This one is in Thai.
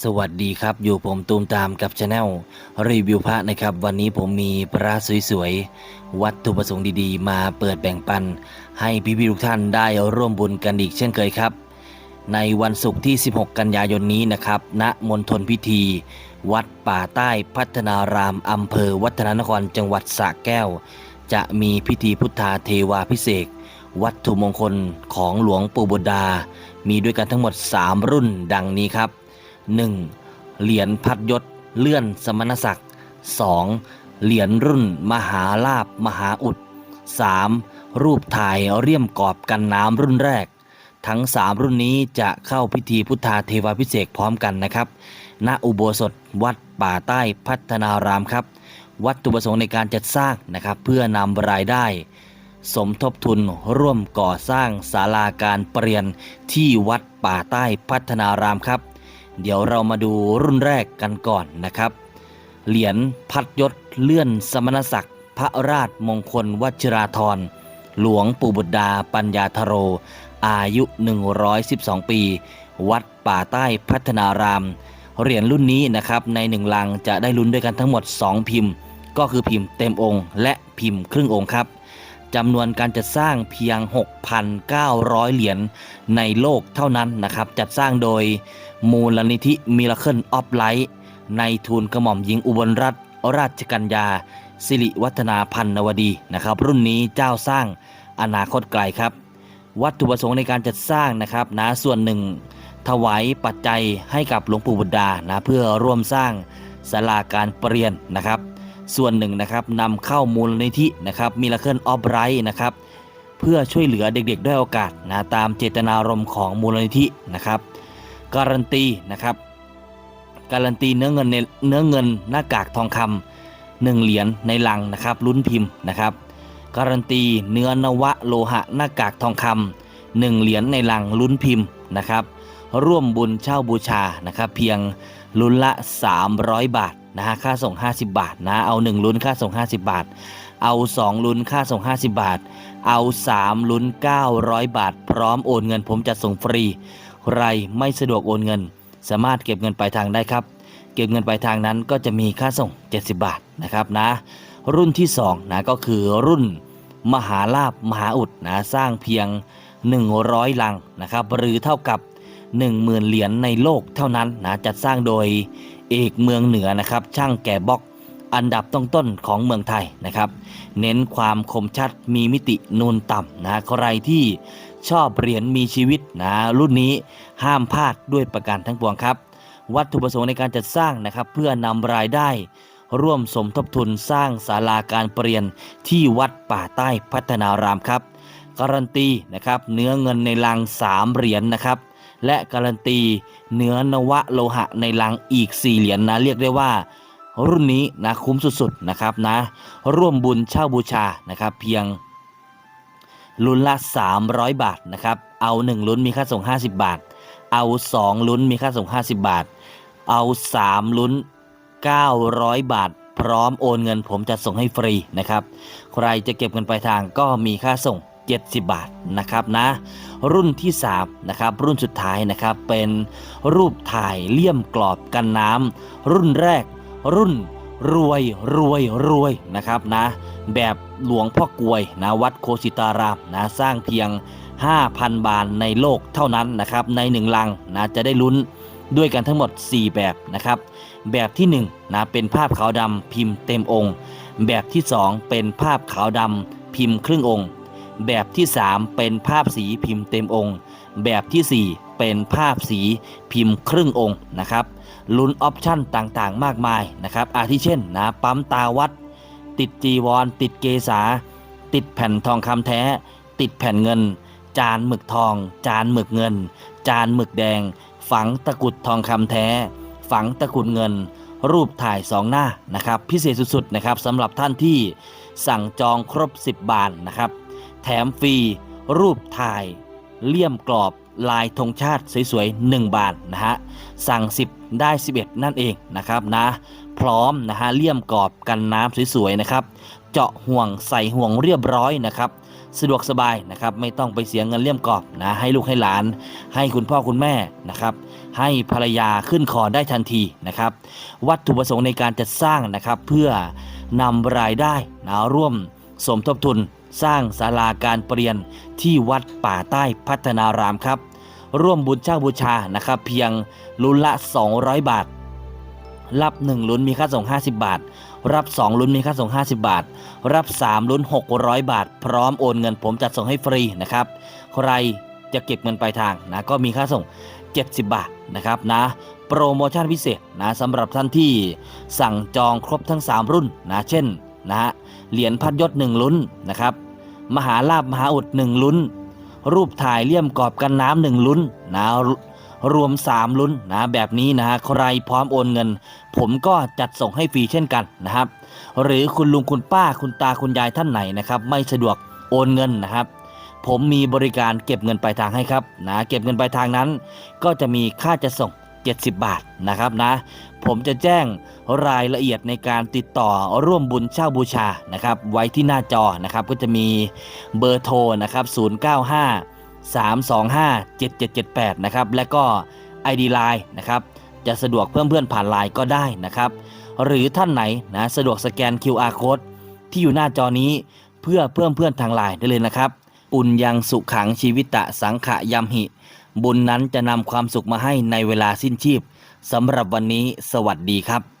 สวัสดีครับอยู่ผมตูมตามกับช anel รีวิวพระนะครับ วันนี้ผมมีพระสวยๆ วัตถุประสงค์ดีๆ มาเปิดแบ่งปัน ให้พี่ๆทุกท่านได้ร่วมบุญกันอีกเช่นเคยครับ ในวันศุกร์ที่ 16 กันยายนนี้นะครับณมณฑลพิธี วัดป่าใต้พัฒนารามอำเภอวัฒนานครจังหวัดสระแก้ว จะมีพิธีพุทธาเทวาพิเศษวัตถุมงคลของหลวงปู่บุดา มีด้วยกันทั้งหมด 3 รุ่นดังนี้ครับ 1. เหรียญพัดยศเลื่อนสมณศักดิ์ 2. เหรียญรุ่นมหาลาบมหาอุด 3. รูปถ่ายเรียมกอบกันน้ำรุ่นแรก ทั้ง 3 รุ่นนี้จะเข้าพิธีพุทธาเทวาพิเศษพร้อมกันนะครับ ณอุโบสถวัดป่าใต้พัฒนารามครับ วัตถุประสงค์ในการจัดสร้างนะครับ เพื่อนำรายได้ สมทบทุนร่วมก่อสร้างศาลาการเปลี่ยนที่วัดป่าใต้พัฒนารามครับ เดี๋ยวเรามาดูรุ่นแรกกันก่อนนะครับ เหรียญพัดยศเลื่อนสมณศักดิ์ พระราชมงคลวชิราธรหลวงปู่บุตรดาปัญญาธโร อายุ 112 ปี วัดป่าใต้พัฒนาราม เหรียญรุ่นนี้นะครับในหนึ่งลังจะได้ลุ้นด้วยกันทั้งหมด 2 พิมพ์ ก็คือพิมพ์เต็มองค์ และพิมพ์ครึ่งองค์ครับ จำนวนการจัดสร้างเพียง 6,900 เหรียญในโลกเท่านั้นนะครับ จัดสร้างโดยมูลนิธิมิราเคิลออฟไลท์ในทูลกระหม่อมหญิงอุบลรัตนราชกัญญา สิริวัฒนาพันนวดีนะครับ รุ่นนี้เจ้าสร้างอนาคตไกลครับ วัตถุประสงค์ในการจัดสร้างนะครับนะส่วนหนึ่ง ถวายปัจจัยให้กับหลวงปู่บุตรดานะเพื่อร่วมสร้างศาลาการเปลี่ยนนะครับ ส่วนหนึ่งนะครับนำเข้ามูลนิธินะครับมิราเคิลออฟไรท์นะครับเพื่อช่วยเหลือเด็กๆด้วยโอกาสนะตามเจตนารมณ์ของมูลนิธินะครับ การันตีนะครับ การันตีเนื้อเงินในเนื้อเงินหน้ากากทองคำหนึ่งเหรียญในลังนะครับลุ้นพิมพ์นะครับการันตีเนื้อนวะโลหะหน้ากากทองคำหนึ่งเหรียญในลังลุ้นพิมพ์นะครับ ร่วมบุญเช่าบูชานะครับ เพียงลุ้นละ 300 บาท นะฮะค่าส่ง 50 บาทนะเอา1ลุ้นค่าส่ง 50 บาท เอา 2 ลุ้นค่าส่ง 50 บาท เอา 3 ลุ้น 900 บาท พร้อมโอนเงินผมจะส่งฟรี ใครไม่สะดวกโอนเงิน สามารถเก็บเงินปลายทางได้ครับ เก็บเงินปลายทางนั้นก็จะมีค่าส่ง 70 บาทนะครับนะ รุ่นที่2นะก็คือรุ่นมหาลาบมหาอุดนะสร้างเพียง 100 ลังนะครับหรือเท่ากับ 10,000 เหรียญในโลกเท่านั้นนะจัดสร้างโดย เอกเมืองเหนือนะครับ ช่างแก่บล็อกอันดับต้นๆของเมืองไทยนะครับ เน้นความคมชัดมีมิตินูนต่ำนะใครที่ชอบเหรียญมีชีวิตนะรุ่นนี้ห้ามพลาดด้วยประการทั้งปวงครับ วัตถุประสงค์ในการจัดสร้างนะครับ เพื่อนำรายได้ร่วมสมทบทุนสร้างศาลาการเปลี่ยนที่วัดป่าใต้พัฒนารามครับ การันตีนะครับเนื้อเงินในลัง3เหรียญนะครับ และการันตีเนื้อนวะโลหะในลังอีก 4 เหรียญนะเรียกได้ว่า รุ่นนี้นะคุ้มสุดๆนะครับนะ ร่วมบุญเช่าบูชานะครับเพียงลุ้นละ 300 บาทนะครับ เอา 1 ลุ้นมีค่าส่ง 50 บาท เอา 2 ลุ้นมีค่าส่ง 50 บาท เอา 3 ลุ้น 900 บาท พร้อมโอนเงินผมจะส่งให้ฟรีนะครับ ใครจะเก็บเงินปลายทางก็มีค่าส่ง 70 บาทนะครับนะ รุ่นที่3นะครับรุ่นสุดท้ายนะครับเป็นรูปถ่ายเลี่ยมกรอบกันน้ำรุ่นแรก รุ่นรวยรวยรวยนะครับนะ แบบหลวงพ่อกลวยนะวัดโคสิตารามนะสร้างเพียง 5,000 บาทในโลกเท่านั้นนะครับในหนึ่งลังนะจะได้ลุ้นด้วยกันทั้งหมด 4 แบบนะครับ แบบที่1นะเป็นภาพขาวดำพิมพ์เต็มองค์ แบบที่ 2 เป็นภาพขาวดำพิมพ์ครึ่งองค์ แบบที่ 3 เป็นภาพสีพิมพ์เต็มองค์ แบบทีสี่ 4 เป็นภาพสีพิมพ์ครึ่งองค์นะครับลุ้นออปชั่นต่างๆ มากมายนะครับ อาทิเช่นนะปั๊มตาวัด ติดจีวร ติดเกษา ติดแผ่นทองคำแท้ ติดแผ่นเงิน จานหมึกทอง จานหมึกเงิน จานหมึกแดง ฝังตะกุดทองคำแท้ ฝังตะกุดเงิน รูปถ่ายสองหน้านะครับ พิเศษสุดๆนะครับสำหรับท่านที่สั่งจองครบ 10 บาทนะครับ แถมฟรี รูปถ่าย เลี่ยมกรอบลายธงชาติสวยๆ1บาทนะฮะ สั่ง 10 ได้ 11 นั่นเองนะครับนะ พร้อมนะฮะเลี่ยมกรอบกันน้ำสวยๆนะครับ เจาะห่วงใส่ห่วงเรียบร้อยนะครับ สะดวกสบายนะครับไม่ต้องไปเสียเงินเลี่ยมกรอบนะให้ลูกให้หลาน ให้คุณพ่อคุณแม่นะครับให้ภรรยาขึ้นคอได้ทันทีนะครับ วัตถุประสงค์ในการจัดสร้างนะครับเพื่อนำรายได้นะร่วม สมทบทุนสร้างศาลาการเปลี่ยนที่วัดป่าใต้พัฒนารามครับ ร่วมบุญเช่าบูชานะครับ เพียงลุ้นละ 200 บาท รับ 1 ลุ้นมีค่าส่ง 50 บาท รับ 2 ลุ้นมีค่าส่ง 50 บาท รับ 3 ลุ้น 600 บาท พร้อมโอนเงินผมจัดส่งให้ฟรีนะครับ ใครจะเก็บเงินปลายทางนะก็มีค่าส่ง 70 บาทนะครับนะโปรโมชั่นพิเศษนะสำหรับท่านที่สั่งจองครบทั้ง 3 รุ่นนะเช่น นะฮะเหรียญพัดยศ1ลุ้นนะครับ มหาลาบมหาอุด1ลุ้น รูปถ่ายเลี่ยมกรอบกันน้ำหนึ่งลุ้นนะรรวม 3 ลุ้นนะแบบนี้นะฮะใครพร้อมโอนเงิน ผมก็จัดส่งให้ฟรีเช่นกันนะครับ หรือคุณลุงคุณป้าคุณตาคุณยายท่านไหนนะครับ ไม่สะดวกโอนเงินนะครับ ผมมีบริการเก็บเงินปลายทางให้ครับนะเก็บเงินปลายทางนั้น ก็จะมีค่าจะส่ง 70 บาทนะครับนะ ผมจะแจ้งรายละเอียดในการติดต่อร่วมบุญเช่าบูชานะครับ ไว้ที่หน้าจอนะครับก็จะมีเบอร์โทรนะครับ 095 325 7778 นะครับ และก็ ID Line นะครับ จะสะดวกเพิ่มเพื่อนผ่านไลน์ก็ได้นะครับ หรือท่านไหนนะสะดวกสแกน QR Code ที่อยู่หน้าจอนี้เพื่อเพิ่มเพื่อนทางไลน์ได้เลยนะครับปุญยังสุขังชีวิตะสังขะยำหิ บุญนั้นจะนำความสุขมาให้ในเวลาสิ้นชีพสำหรับวันนี้สวัสดีครับ